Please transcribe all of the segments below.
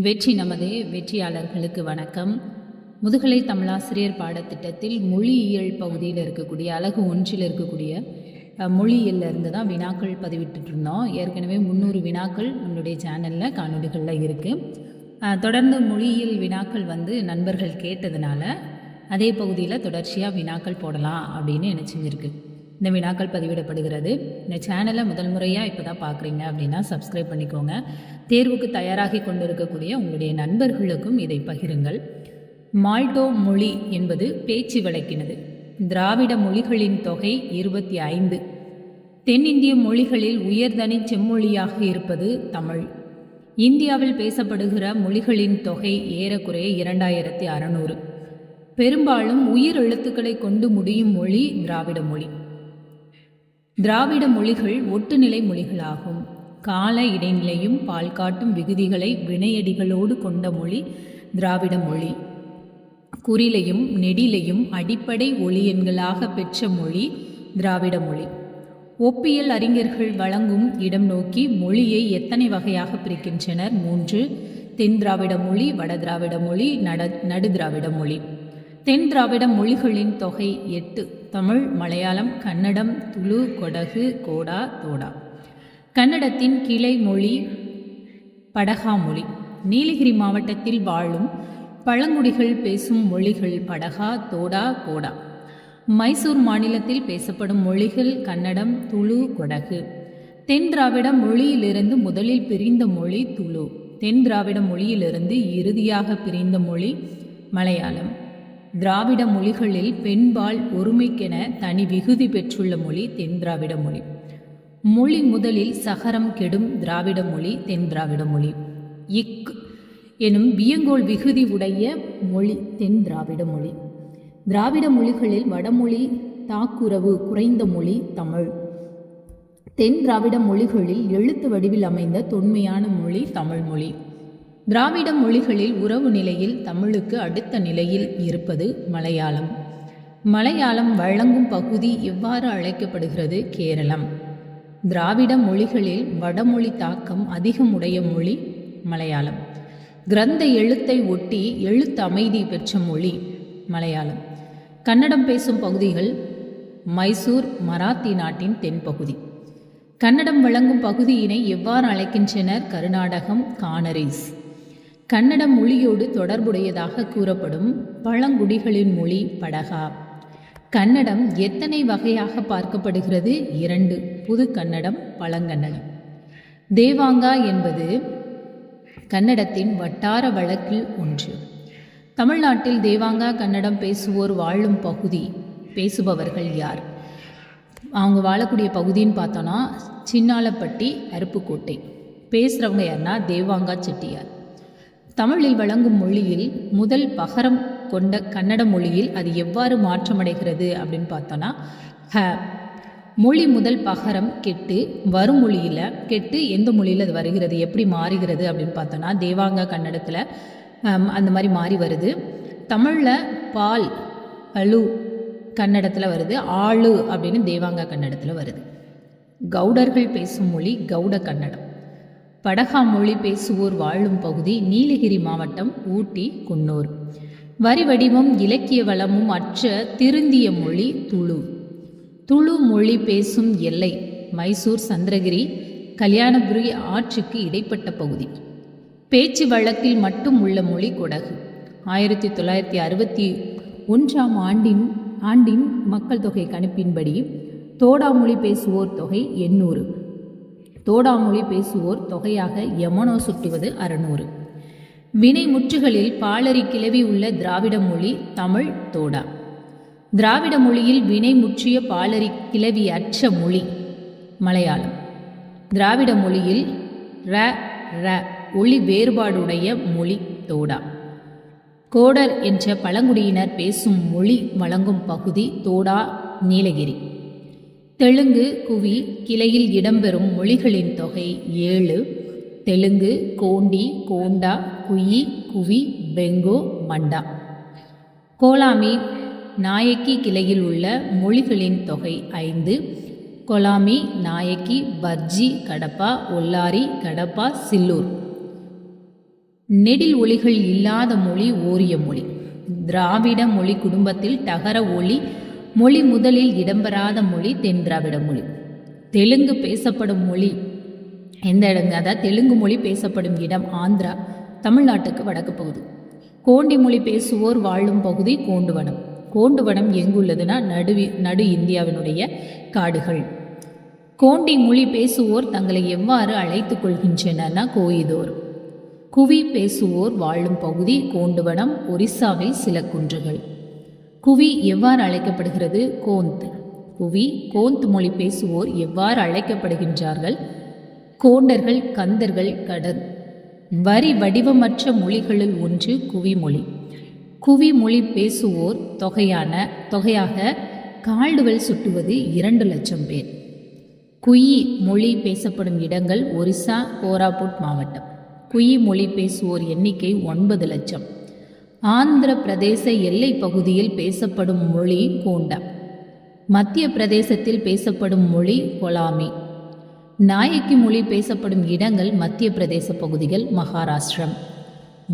வெற்றி நமது வெற்றியாளர்களுக்கு வணக்கம். முதுகலை தமிழாசிரியர் பாடத்திட்டத்தில் மொழியியல் பகுதியில் இருக்கக்கூடிய அழகு ஒன்றில் இருக்கக்கூடிய அஹ், மொழியியல்ல இருந்து தான் வினாக்கள் பதிவிட்டு இருந்தோம். ஏற்கனவே முந்நூறு வினாக்கள் நம்மளுடைய சேனலில் காணொலிகளில் இருக்குது தொடர்ந்து மொழியியல் வினாக்கள் வந்து நண்பர்கள் கேட்டதுனால அதே பகுதியில் தொடர்ச்சியாக வினாக்கள் போடலாம் அப்படின்னு என்ன இந்த வினாக்கள் பதிவிடப்படுகிறது. இந்த சேனலை முதல் முறையாக இப்போ தான் பார்க்குறீங்க அப்படின்னா சப்ஸ்கிரைப் பண்ணிக்கோங்க. தேர்வுக்கு தயாராகி கொண்டிருக்கக்கூடிய உங்களுடைய நண்பர்களுக்கும் இதை பகிருங்கள். மால்டோ மொழி என்பது பேச்சு வழக்கினது திராவிட மொழிகளின் தொகை இருபத்தி ஐந்து. தென்னிந்திய மொழிகளில் உயர்தனி செம்மொழியாக இருப்பது தமிழ். இந்தியாவில் பேசப்படுகிற மொழிகளின் தொகை ஏறக்குறைய இரண்டாயிரத்தி அறநூறு. பெரும்பாலும் உயிர் எழுத்துக்களை கொண்டு முடியும் மொழி திராவிட மொழி. திராவிட மொழிகள் ஒட்டுநிலை மொழிகளாகும். கால இடைநிலையும் பால் காட்டும் விகுதிகளை வினையடிகளோடு கொண்ட மொழி திராவிட மொழி. குறிலையும் நெடிலையும் அடிப்படை ஒளி எண்களாக பெற்ற மொழி திராவிட மொழி. ஒப்பியல் அறிஞர்கள் வழங்கும் இடம் நோக்கி மொழியை எத்தனை வகையாக பிரிக்கின்றனர்? மூன்று தென் திராவிட மொழி வட திராவிட மொழி நட நடு திராவிட மொழி. தென் திராவிட மொழிகளின் தொகை எட்டு. தமிழ் மலையாளம் கன்னடம் துளு கொடகு கோடா தோடா. கன்னடத்தின் கிளை மொழி படகா மொழி நீலகிரி மாவட்டத்தில் வாழும் பழங்குடிகள் பேசும் மொழிகள் படகா தோடா கோடா. மைசூர் மாநிலத்தில் பேசப்படும் மொழிகள் கன்னடம் துளு கொடகு. தென் திராவிட மொழியிலிருந்து முதலில் பிரிந்த மொழி துளு. தென் திராவிட மொழியிலிருந்து இறுதியாக பிரிந்த மொழி மலையாளம். திராவிட மொழிகளில் பெண்பால் ஒருமைக்கென தனி விகுதி பெற்றுள்ள மொழி தென் திராவிட மொழி. மொழி முதலில் சகரம் கெடும் திராவிட மொழி தென் திராவிட மொழி. இக் எனும் வியங்கோல் விகுதி உடைய மொழி தென் திராவிட மொழி. திராவிட மொழிகளில் வடமொழி தாக்குறவு குறைந்த மொழி தமிழ். தென் திராவிட மொழிகளில் எழுத்து வடிவில் அமைந்த தொன்மையான மொழி தமிழ் மொழி. திராவிட மொழிகளில் உறவு நிலையில் தமிழுக்கு அடுத்த நிலையில் இருப்பது மலையாளம். மலையாளம் வழங்கும் பகுதி எவ்வாறு அழைக்கப்படுகிறது? கேரளம். திராவிட மொழிகளில் வடமொழி தாக்கம் அதிகமுடைய மொழி மலையாளம். கிரந்த எழுத்தை ஒட்டி எழுத்து அமைதி பெற்ற மொழி மலையாளம். கன்னடம் பேசும் பகுதிகள் மைசூர் மராத்தி நாட்டின் தென்பகுதி. கன்னடம் வழங்கும் பகுதியினை எவ்வாறு அழைக்கின்றனர்? கர்நாடகம் கானரிஸ். கன்னட மொழியோடு தொடர்புடையதாக கூறப்படும் பழங்குடிகளின் மொழி படகா. கன்னடம் எத்தனை வகையாக பார்க்கப்படுகிறது? இரண்டு. புது கன்னடம் பழங்கன்னடம். தேவாங்கா என்பது கன்னடத்தின் வட்டார வழக்கில் ஒன்று. தமிழ்நாட்டில் தேவாங்கா கன்னடம் பேசுவோர் வாழும் பகுதி பேசுபவர்கள் யார்? அவங்க வாழக்கூடிய பகுதின்னு பார்த்தோன்னா சின்னாலப்பட்டி அருப்புக்கோட்டை. பேசுகிறவங்க யாருன்னா தேவாங்கா செட்டியார். தமிழில் வழங்கும் மொழியில் முதல் பகரம் கொண்ட கன்னட மொழியில் அது எவ்வாறு மாற்றமடைகிறது அப்படின்னு பார்த்தோன்னா ஹ மொழி முதல் பகரம் கெட்டு வரும் மொழியில் கெட்டு எந்த மொழியில் அது வருகிறது எப்படி மாறுகிறது அப்படின்னு பார்த்தோன்னா தேவாங்க கன்னடத்தில் அந்த மாதிரி மாறி வருது. தமிழில் பால் அழு கன்னடத்தில் வருது ஆளு அப்படின்னு தேவாங்க கன்னடத்தில் வருது. கவுடர்கள் பேசும் மொழி கவுட கன்னடம். படகா மொழி பேசுவோர் வாழும் பகுதி நீலகிரி மாவட்டம் ஊட்டி குன்னூர். வரி வடிவம் இலக்கிய வளமும் அற்ற திருந்திய மொழி துளு. துளு மொழி பேசும் எல்லை மைசூர் சந்திரகிரி கல்யாணபுரி ஆற்றுக்கு இடைப்பட்ட பகுதி. பேச்சு வழக்கில் மட்டும் உள்ள மொழி கொடகு. ஆயிரத்தி தொள்ளாயிரத்தி அறுபத்தி ஒன்றாம் ஆண்டின் ஆண்டின் மக்கள் தொகை கணிப்பின்படி தோடா மொழி பேசுவோர் தொகை எண்ணூறு. தோடா மொழி பேசுவோர் தொகையாக யமனோ சுட்டுவது அறுநூறு. வினை முற்றுகளில் பாலரி கிளவி உள்ள திராவிட மொழி தமிழ் தோடா. திராவிட மொழியில் வினை முற்றிய பாலரி கிளவி அற்ற மொழி மலையாளம். திராவிட மொழியில் ர ர ஒளி வேறுபாடுடைய மொழி தோடா. கோடர் என்ற பழங்குடியினர் பேசும் மொழி வழங்கும் பகுதி தோடா நீலகிரி. தெலுங்கு குவி கிளையில் இடம்பெறும் மொழிகளின் தொகை ஏழு. தெலுங்கு கோண்டி கோண்டா குயி குவி பெங்கோ மண்டா. கோலாமி நாயக்கி கிளையில் உள்ள மொழிகளின் தொகை ஐந்து. கொலாமி நாயக்கி பர்ஜி கடப்பா ஒல்லாரி கடப்பா சில்லூர். நெடில் ஒலிகள் இல்லாத மொழி ஓரிய மொழி. திராவிட மொழி குடும்பத்தில் டகர ஒளி மொழி முதலில் இடம்பெறாத மொழி தென்திராவிட மொழி. தெலுங்கு பேசப்படும் மொழி எந்த இடங்க? அதாவது தெலுங்கு மொழி பேசப்படும் இடம் ஆந்திரா தமிழ்நாட்டுக்கு வடக்கு பகுதி. கோண்டி மொழி பேசுவோர் வாழும் பகுதி கோண்டுவனம். கோண்டுவனம் எங்குள்ளதுன்னா நடுவி நடு இந்தியாவினுடைய காடுகள். கோண்டி மொழி பேசுவோர் தங்களை எவ்வாறு அழைத்து கொள்கின்றனர்னா கோயிதோர். குவி பேசுவோர் வாழும் பகுதி கோண்டுவனம் ஒரிசாவில் சில குன்றுகள். குவி எவ்வாறு அழைக்கப்படுகிறது? கோந்த். குவி கோந்த் மொழி பேசுவோர் எவ்வாறு அழைக்கப்படுகின்றார்கள்? கோண்டர்கள் கந்தர்கள் கடல். வரி வடிவமற்ற மொழிகளுள் ஒன்று குவி மொழி. குவி மொழி பேசுவோர் தொகையான தொகையாக கால்டுவல் சுட்டுவது இரண்டு லட்சம் பேர். குயி மொழி பேசப்படும் இடங்கள் ஒரிசா கோராபுட் மாவட்டம். குயி மொழி பேசுவோர் எண்ணிக்கை ஒன்பது லட்சம். ஆந்திர பிரதேச எல்லை பகுதியில் பேசப்படும் மொழி கோண்டம் மத்திய பிரதேசத்தில் பேசப்படும் மொழி கொலாமி. நாயக்கி மொழி பேசப்படும் இடங்கள் மத்திய பிரதேச பகுதிகள் மகாராஷ்டிரம்.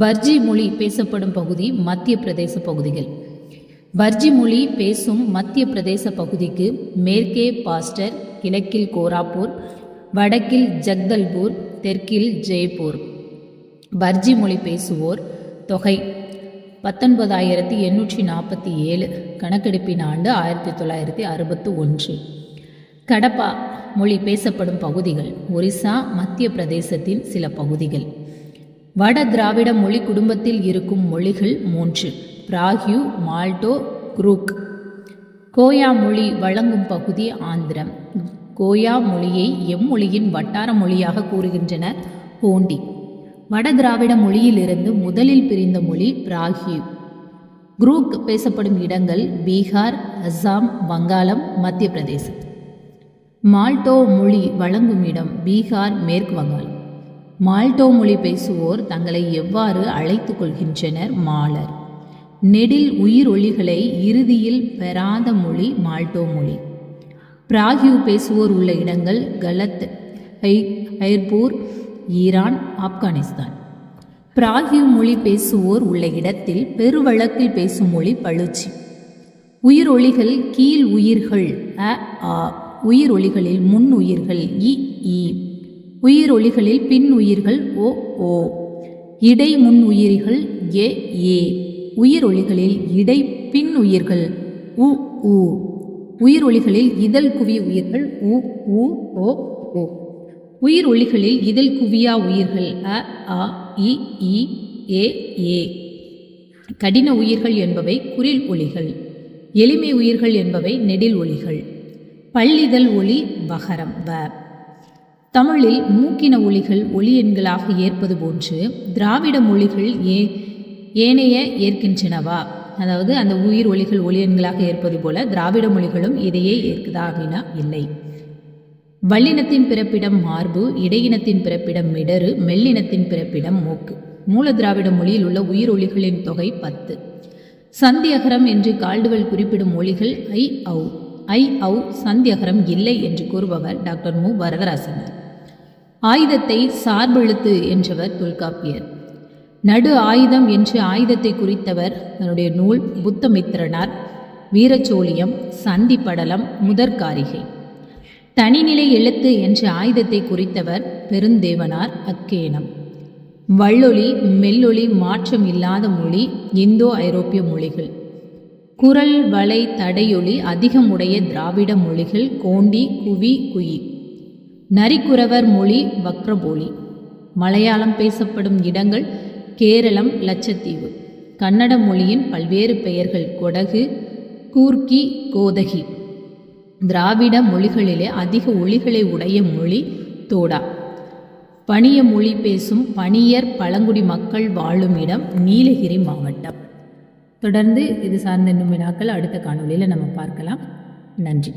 பர்ஜி மொழி பேசப்படும் பகுதி மத்திய பிரதேச பகுதிகள். பர்ஜி மொழி பேசும் மத்திய பிரதேச பகுதிக்கு மேற்கே பாஸ்டர் கிழக்கில் கோராப்பூர் வடக்கில் ஜக்தல்பூர் தெற்கில் ஜெய்ப்பூர். பர்ஜி மொழி பேசுவோர் தொகை பத்தொன்பதாயிரத்தி எண்ணூற்றி நாற்பத்தி ஏழு கணக்கெடுப்பின் ஆண்டு ஆயிரத்தி தொள்ளாயிரத்தி அறுபத்து ஒன்று. கடப்பா மொழி பேசப்படும் பகுதிகள் ஒரிசா மத்திய பிரதேசத்தின் சில பகுதிகள். வட திராவிட மொழி குடும்பத்தில் இருக்கும் மொழிகள் மூன்று பிராக்யூ மால்டோ குரூக். கோயா மொழி வழங்கும் பகுதி ஆந்திரம். கோயா மொழியை எம்மொழியின் வட்டார மொழியாக கூறுகின்றனர் போண்டி. வட திராவிட மொழியிலிருந்து முதலில் பிரிந்த மொழி பிராகி. குரூக் பேசப்படும் இடங்கள் பீகார் அஸ்ஸாம் வங்காளம் மத்திய பிரதேசம் மால்டோ மொழி வழங்கும் இடம் பீகார் மேற்கு வங்காளம். மால்டோ மொழி பேசுவோர் தங்களை எவ்வாறு அழைத்து கொள்கின்றனர் மாலர். நெடில் உயிர் ஒளிகளை இறுதியில் பெறாத மொழி மால்டோ மொழி. பிராகியூ பேசுவோர் உள்ள இடங்கள் கலத் ஐ ஐர்பூர் ஈரான் ஆப்கானிஸ்தான். பிராகி மொழி பேசுவோர் உள்ள இடத்தில் பெருவழக்கில் பேசும் மொழி பழுச்சி உயிரொலிகள் கீழ் உயிர்கள் அ ஆ உயிரொலிகளில் முன் உயிர்கள் இ ஈ. உயிரொலிகளில் பின் உயிர்கள் ஓ ஓ. இடை முன் உயிர்கள் ஏ ஏ. உயிரொலிகளில் இடை பின் உயிர்கள் உ உ. உயிரொலிகளில் இதழ் குவி உயிர்கள் உ உ ஓ ஓ. உயிர் ஒளிகளில் இதழ் குவியா உயிர்கள். அ ஆ இ ஏ ஏ. கடின உயிர்கள் என்பவை குரில் ஒளிகள். எளிமை உயிர்கள் என்பவை நெடில் ஒளிகள். பள்ளிதழ் ஒளி வகரம் வ. தமிழில் மூக்கின ஒளிகள் ஒளி எண்களாக ஏற்பது போன்று திராவிட மொழிகள் ஏ ஏனைய ஏற்கின்றனவா? அதாவது அந்த உயிர் ஒளிகள் ஒளி எண்களாக ஏற்பது போல திராவிட மொழிகளும் இதையே ஏற்குதா அப்படின்னா இல்லை. வல்லினத்தின் பிறப்பிடம் மார்பு இடையினத்தின் பிறப்பிடம் மிடரு மெல்லினத்தின் பிறப்பிடம் மூக்கு. மூல திராவிட மொழியில் உள்ள உயிர் ஒளிகளின் தொகை பத்து. சந்தியகரம் என்று கால்டுவல் குறிப்பிடும் மொழிகள் ஐ ஔ. ஐ ஔ சந்தியகரம் இல்லை என்று கூறுபவர் டாக்டர் மு. வரதராசனர். ஆயுதத்தை சார்பெழுத்து என்றவர் தொல்காப்பியர். நடு ஆயுதம் என்று ஆயுதத்தை குறித்தவர் தன்னுடைய நூல் புத்தமித்திரனார். வீரச்சோழியம் சந்தி படலம் முதற்காரிகை. தனிநிலை எழுத்து என்ற ஆயுதத்தை குறித்தவர் பெருந்தேவனார் அக்கேனம் வள்ளொலி மெல்லொலி மாற்றம் இல்லாத மொழி இந்தோ ஐரோப்பிய மொழிகள். குரல் வளை தடையொலி அதிகமுடைய திராவிட மொழிகள் கோண்டி குவி குயி. நரிக்குறவர் மொழி வக்ரபோலி. மலையாளம் பேசப்படும் இடங்கள் கேரளம் லட்சத்தீவு. கன்னட மொழியின் பல்வேறு பெயர்கள் கொடகு கூர்க்கி கோதகி. திராவிட மொழிகளிலே அதிக ஒளிகளை உடைய மொழி தோடா. பணிய மொழி பேசும் பணியர் பழங்குடி மக்கள் வாழும் இடம் நீலகிரி மாவட்டம். தொடர்ந்து இது சார்ந்த இன்னும் வினாக்கள் அடுத்த காணொளியில் நம்ம பார்க்கலாம். நன்றி.